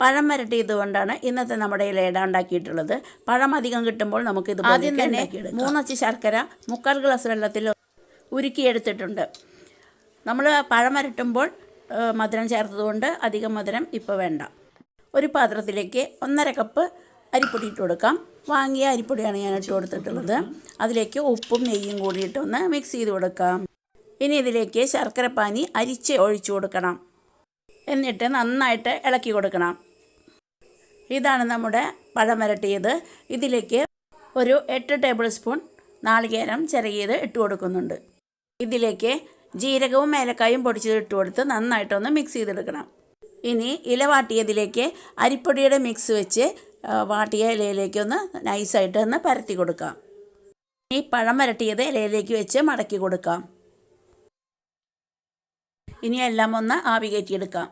പഴം വരട്ടിയതുകൊണ്ടാണ് ഇന്നത്തെ നമ്മുടെ ലേട ഉണ്ടാക്കിയിട്ടുള്ളത്. പഴം അധികം കിട്ടുമ്പോൾ നമുക്ക് ഇത് ആദ്യം തന്നെ മൂന്നച്ച് ശർക്കര മുക്കാൽ ഗ്ലാസ് വെള്ളത്തിൽ ഉരുക്കിയെടുത്തിട്ടുണ്ട്. നമ്മൾ പഴം വരട്ടുമ്പോൾ മധുരം ചേർത്തതുകൊണ്ട് അധികം മധുരം ഇപ്പോൾ വേണ്ട. ഒരു പാത്രത്തിലേക്ക് ഒന്നര കപ്പ് അരിപ്പൊടി ഇട്ട് കൊടുക്കാം. വാങ്ങിയ അരിപ്പൊടിയാണ് ഞാൻ ഇട്ട് കൊടുത്തിട്ടുള്ളത്. അതിലേക്ക് ഉപ്പും നെയ്യും കൂടിയിട്ടൊന്ന് മിക്സ് ചെയ്ത് കൊടുക്കാം. ഇനി ഇതിലേക്ക് ശർക്കരപ്പാനി അരിച്ച് ഒഴിച്ചു കൊടുക്കണം. എന്നിട്ട് നന്നായിട്ട് ഇളക്കി കൊടുക്കണം. ഇതാണ് നമ്മുടെ പഴം വരട്ടിയത്. ഇതിലേക്ക് ഒരു എട്ട് ടേബിൾ സ്പൂൺ നാളികേരം ചിരകിയത് ഇട്ട് കൊടുക്കുന്നുണ്ട്. ഇതിലേക്ക് ജീരകവും ഏലക്കായും പൊടിച്ചത് ഇട്ട് കൊടുത്ത് നന്നായിട്ടൊന്ന് മിക്സ് ചെയ്തെടുക്കണം. ഇനി ഇല വാട്ടിയതിലേക്ക് അരിപ്പൊടിയുടെ മിക്സ് വെച്ച് വാട്ടിയ ഇലയിലേക്ക് ഒന്ന് നൈസായിട്ട് ഒന്ന് പരത്തി കൊടുക്കാം. ഈ പഴം വരട്ടിയത് ഇലയിലേക്ക് വെച്ച് മടക്കി കൊടുക്കാം. ഇനി എല്ലാം ഒന്ന് ആവി കയറ്റിയെടുക്കാം